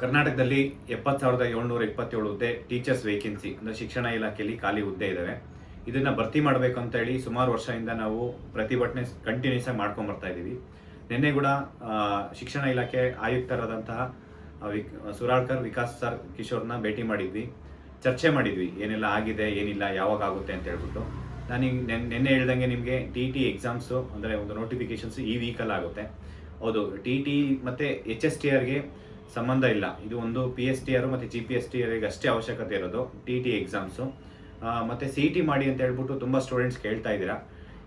ಕರ್ನಾಟಕದಲ್ಲಿ ಎಪ್ಪತ್ತು ಸಾವಿರದ ಏಳ್ನೂರ ಇಪ್ಪತ್ತೇಳು ಹುದ್ದೆ ಟೀಚರ್ಸ್ ವೇಕೆನ್ಸಿ ಅಂದರೆ ಶಿಕ್ಷಣ ಇಲಾಖೆಯಲ್ಲಿ ಖಾಲಿ ಹುದ್ದೆ ಇದ್ದಾವೆ ಇದನ್ನ ಭರ್ತಿ ಮಾಡಬೇಕು ಅಂತ ಹೇಳಿ ಸುಮಾರು ವರ್ಷದಿಂದ ನಾವು ಪ್ರತಿಭಟನೆ ಕಂಟಿನ್ಯೂಸ್ ಆಗಿ ಮಾಡ್ಕೊಂಡು ಬರ್ತಾ ಇದ್ದೀವಿ ನಿನ್ನೆ ಕೂಡ ಶಿಕ್ಷಣ ಇಲಾಖೆ ಆಯುಕ್ತರಾದಂತಹ ವಿಕ್, ಸುರಾಳ್ಕರ್, ವಿಕಾಸ್ ಸರ್, ಕಿಶೋರ್ನ ಭೇಟಿ ಮಾಡಿದ್ವಿ. ಚರ್ಚೆ ಮಾಡಿದ್ವಿ, ಏನೆಲ್ಲ ಆಗಿದೆ, ಏನಿಲ್ಲ, ಯಾವಾಗ ಆಗುತ್ತೆ ಅಂತ ಹೇಳ್ಬಿಟ್ಟು. ನಾನು ನಿನ್ನೆ ಹೇಳ್ದಂಗೆ ನಿಮಗೆ ಟಿ ಟಿ ಎಕ್ಸಾಮ್ಸು ಅಂದರೆ ಒಂದು ನೋಟಿಫಿಕೇಶನ್ಸ್ ಈ ವೀಕಲ್ಲಿ ಆಗುತ್ತೆ. ಹೌದು ಟಿ ಟಿ ಮತ್ತು ಎಚ್ ಎಸ್ ಟಿ ಆರ್ಗೆ ಸಂಬಂಧ ಇಲ್ಲ. ಇದು ಒಂದು ಪಿ ಎಸ್ ಟಿ ಆರು ಮತ್ತು ಜಿ ಪಿ ಎಸ್ ಟಿ ಆರ್ಗೆ ಅಷ್ಟೇ ಅವಶ್ಯಕತೆ ಇರೋದು ಟಿ ಟಿ ಎಕ್ಸಾಮ್ಸು ಮತ್ತು ಸಿ ಟಿ ಮಾಡಿ ಅಂತ ಹೇಳ್ಬಿಟ್ಟು ತುಂಬ ಸ್ಟೂಡೆಂಟ್ಸ್ ಕೇಳ್ತಾ ಇದ್ದೀರಾ?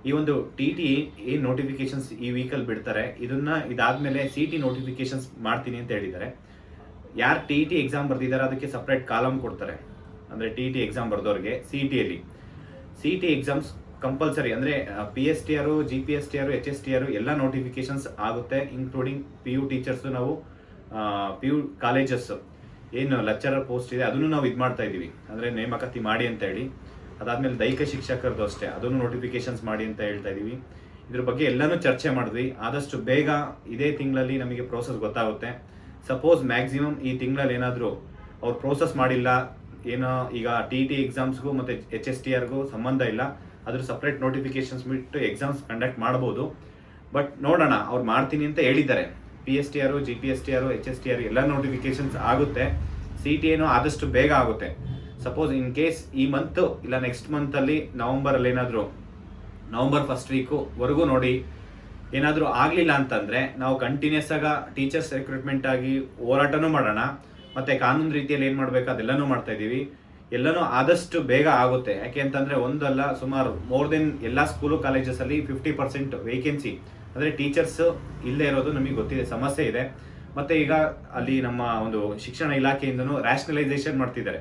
ಈ ಒಂದು ಟಿ ಟಿ ಏನು ನೋಟಿಫಿಕೇಶನ್ಸ್ ಈ ವೀಕಲ್ಲಿ ಬಿಡ್ತಾರೆ. ಇದನ್ನ ಇದಾದಮೇಲೆ ಸಿ ಟಿ ನೋಟಿಫಿಕೇಶನ್ಸ್ ಮಾಡ್ತೀನಿ ಅಂತ ಹೇಳಿದ್ದಾರೆ. ಯಾರು ಟಿ ಟಿ ಎಕ್ಸಾಮ್ ಬರ್ದಿದ್ದಾರೆ ಅದಕ್ಕೆ ಸಪ್ರೇಟ್ ಕಾಲಮ್ ಕೊಡ್ತಾರೆ. ಅಂದರೆ ಟಿ ಟಿ ಎಕ್ಸಾಮ್ ಬರ್ದವ್ರಿಗೆ ಸಿ ಟಿಯಲ್ಲಿ ಸಿ ಟಿ ಎಕ್ಸಾಮ್ಸ್ ಕಂಪಲ್ಸರಿ ಅಂದರೆ P S T R G P S T R H S T R ಎಲ್ಲ ನೋಟಿಫಿಕೇಶನ್ಸ್ ಆಗುತ್ತೆ ಇನ್ಕ್ಲೂಡಿಂಗ್ ಪಿ ಯು ಟೀಚರ್ಸ್ ನಾವು. ಪಿ ಯು ಕಾಲೇಜಸ್ ಏನು lecturer post ಇದೆ, ಅದನ್ನು ನಾವು ಇದು ಮಾಡ್ತಾ ಇದ್ದೀವಿ ಅಂದರೆ ನೇಮಕಾತಿ ಮಾಡಿ ಅಂತ ಹೇಳಿ. ಅದಾದಮೇಲೆ ದೈಹಿಕ ಶಿಕ್ಷಕರದ್ದು ಅಷ್ಟೇ, ಅದನ್ನು ನೋಟಿಫಿಕೇಶನ್ಸ್ ಮಾಡಿ ಅಂತ ಹೇಳ್ತಾ ಇದ್ದೀವಿ ಇದ್ರ ಬಗ್ಗೆ ಎಲ್ಲನೂ ಚರ್ಚೆ ಮಾಡಿದ್ವಿ. ಆದಷ್ಟು ಬೇಗ ಇದೇ ತಿಂಗಳಲ್ಲಿ ನಮಗೆ ಪ್ರೋಸೆಸ್ ಗೊತ್ತಾಗುತ್ತೆ. ಸಪೋಸ್ ಮ್ಯಾಕ್ಸಿಮಮ್ ಈ ತಿಂಗಳಲ್ಲಿ ಏನಾದರೂ ಅವ್ರು ಪ್ರೋಸೆಸ್ ಮಾಡಿಲ್ಲ, ಏನೋ ಈಗ ಟಿ ಟಿ ಎಕ್ಸಾಮ್ಸ್ಗೂ ಮತ್ತು ಎಚ್ ಎಸ್ ಟಿ ಆರ್ಗೂ ಸಂಬಂಧ ಇಲ್ಲ, ಅದ್ರ ಸಪ್ರೇಟ್ ನೋಟಿಫಿಕೇಶನ್ಸ್ ಬಿಟ್ಟು ಎಕ್ಸಾಮ್ಸ್ ಕಂಡಕ್ಟ್ ಮಾಡ್ಬೋದು. ಬಟ್ ನೋಡೋಣ, ಅವ್ರು ಮಾಡ್ತೀನಿ ಅಂತ ಹೇಳಿದ್ದಾರೆ. P S T R G P S T R H S T R ಎಲ್ಲ ನೋಟಿಫಿಕೇಶನ್ಸ್ ಆಗುತ್ತೆ. ಸಿ ಟಿ ಏನು ಆದಷ್ಟು ಬೇಗ ಆಗುತ್ತೆ. ಸಪೋಸ್ ಇನ್ ಕೇಸ್ ಈ ಮಂತ್ ಇಲ್ಲ ನೆಕ್ಸ್ಟ್ ಮಂತಲ್ಲಿ ನವಂಬರಲ್ಲಿ ಏನಾದರೂ ನವಂಬರ್ ಫಸ್ಟ್ ವೀಕು ವರೆಗೂ ನೋಡಿ ಏನಾದರೂ ಆಗಲಿಲ್ಲ ಅಂತಂದರೆ ನಾವು ಕಂಟಿನ್ಯೂಸ್ ಆಗ ಟೀಚರ್ಸ್ ರಿಕ್ರೂಟ್ಮೆಂಟ್ ಆಗಿ ಹೋರಾಟನೂ ಮಾಡೋಣ. ಮತ್ತು ಕಾನೂನು ರೀತಿಯಲ್ಲಿ ಏನು ಮಾಡಬೇಕು ಅದೆಲ್ಲನೂ ಮಾಡ್ತಾ ಇದ್ದೀವಿ. ಎಲ್ಲನೂ ಆದಷ್ಟು ಬೇಗ ಆಗುತ್ತೆ. ಯಾಕೆ ಅಂತಂದರೆ ಒಂದಲ್ಲ ಸುಮಾರು ಮೋರ್ ದೆನ್ ಎಲ್ಲ ಸ್ಕೂಲು ಕಾಲೇಜಸಲ್ಲಿ ಫಿಫ್ಟಿ ಪರ್ಸೆಂಟ್ ವೇಕೆನ್ಸಿ ಅಂದರೆ ಟೀಚರ್ಸ್ ಇಲ್ಲದೆ ಇರೋದು ನಮಗೆ ಗೊತ್ತಿದೆ, ಸಮಸ್ಯೆ ಇದೆ. ಮತ್ತು ಈಗ ಅಲ್ಲಿ ನಮ್ಮ ಒಂದು ಶಿಕ್ಷಣ ಇಲಾಖೆಯಿಂದನೂ ರ್ಯಾಷನಲೈಸೇಷನ್ ಮಾಡ್ತಿದ್ದಾರೆ.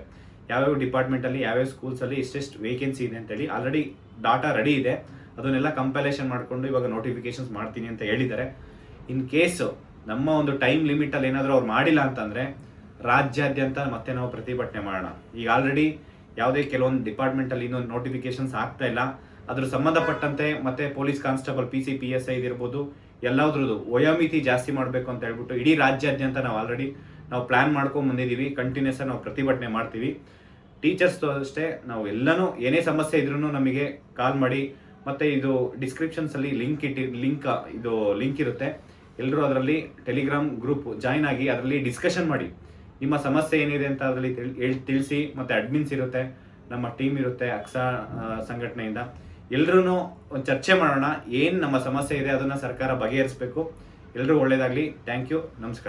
ಯಾವ್ಯಾವ ಡಿಪಾರ್ಟ್ಮೆಂಟಲ್ಲಿ ಯಾವ್ಯಾವ ಸ್ಕೂಲ್ಸಲ್ಲಿ ಎಷ್ಟೆಷ್ಟು ವೇಕೆನ್ಸಿ ಇದೆ ಅಂತೇಳಿ ಆಲ್ರೆಡಿ ಡಾಟಾ ರೆಡಿ ಇದೆ. ಅದನ್ನೆಲ್ಲ ಕಂಪೈಲೇಷನ್ ಮಾಡಿಕೊಂಡು ಇವಾಗ ನೋಟಿಫಿಕೇಶನ್ಸ್ ಮಾಡ್ತೀನಿ ಅಂತ ಹೇಳಿದ್ದಾರೆ. ಇನ್ ಕೇಸ್ ನಮ್ಮ ಒಂದು ಟೈಮ್ ಲಿಮಿಟಲ್ಲಿ ಏನಾದರೂ ಅವ್ರು ಮಾಡಿಲ್ಲ ಅಂತಂದರೆ ರಾಜ್ಯಾದ್ಯಂತ ಮತ್ತೆ ನಾವು ಪ್ರತಿಭಟನೆ ಮಾಡೋಣ. ಈಗ ಆಲ್ರೆಡಿ ಯಾವುದೇ ಕೆಲವೊಂದು ಡಿಪಾರ್ಟ್ಮೆಂಟಲ್ಲಿ ಇನ್ನೊಂದು ನೋಟಿಫಿಕೇಶನ್ಸ್ ಆಗ್ತಾ ಇಲ್ಲ. ಅದ್ರ ಸಂಬಂಧಪಟ್ಟಂತೆ ಮತ್ತೆ police constable P C P S I ಇದಿರ್ಬೋದು, ಎಲ್ಲದ್ರದ್ದು ವಯೋಮಿತಿ ಜಾಸ್ತಿ ಮಾಡಬೇಕು ಅಂತ ಹೇಳ್ಬಿಟ್ಟು ಇಡೀ ರಾಜ್ಯಾದ್ಯಂತ ನಾವು ಆಲ್ರೆಡಿ ನಾವು ಪ್ಲಾನ್ ಮಾಡ್ಕೊಂಡು ಬಂದಿದ್ದೀವಿ ಕಂಟಿನ್ಯೂಸ್ ನಾವು ಪ್ರತಿಭಟನೆ ಮಾಡ್ತೀವಿ. ಟೀಚರ್ಸ್ ಅಷ್ಟೇ, ನಾವು ಎಲ್ಲನೂ ಏನೇ ಸಮಸ್ಯೆ ಇದ್ರೂ ನಮಗೆ ಕಾಲ್ ಮಾಡಿ, ಮತ್ತೆ ಇದು ಡಿಸ್ಕ್ರಿಪ್ಷನ್ಸಲ್ಲಿ ಲಿಂಕ್ ಇಟ್ಟಿ ಲಿಂಕ್ ಇದು ಲಿಂಕ್ ಇರುತ್ತೆ. ಎಲ್ಲರೂ ಅದರಲ್ಲಿ ಟೆಲಿಗ್ರಾಮ್ ಗ್ರೂಪ್ ಜಾಯ್ನ್ ಆಗಿ ಅದರಲ್ಲಿ ಡಿಸ್ಕಷನ್ ಮಾಡಿ. ನಿಮ್ಮ ಸಮಸ್ಯೆ ಏನಿದೆ ಅಂತ ಅದರಲ್ಲಿ ತಿಳ್- ತಿಳಿಸಿ, ಮತ್ತೆ ಅಡ್ಮಿನ್ಸ್ ಇರುತ್ತೆ, ನಮ್ಮ ಟೀಮ್ ಇರುತ್ತೆ ಅಕ್ಸಾ ಸಂಘಟನೆಯಿಂದ. ಎಲ್ಲರೂ ಒಂದು ಚರ್ಚೆ ಮಾಡೋಣ, ಏನು ನಮ್ಮ ಸಮಸ್ಯೆ ಇದೆ ಅದನ್ನ ಸರ್ಕಾರ ಬಗೆಹರಿಸಬೇಕು. ಎಲ್ಲರೂ ಒಳ್ಳೆಯದಾಗಲಿ ಥ್ಯಾಂಕ್ ಯು. ನಮಸ್ಕಾರ.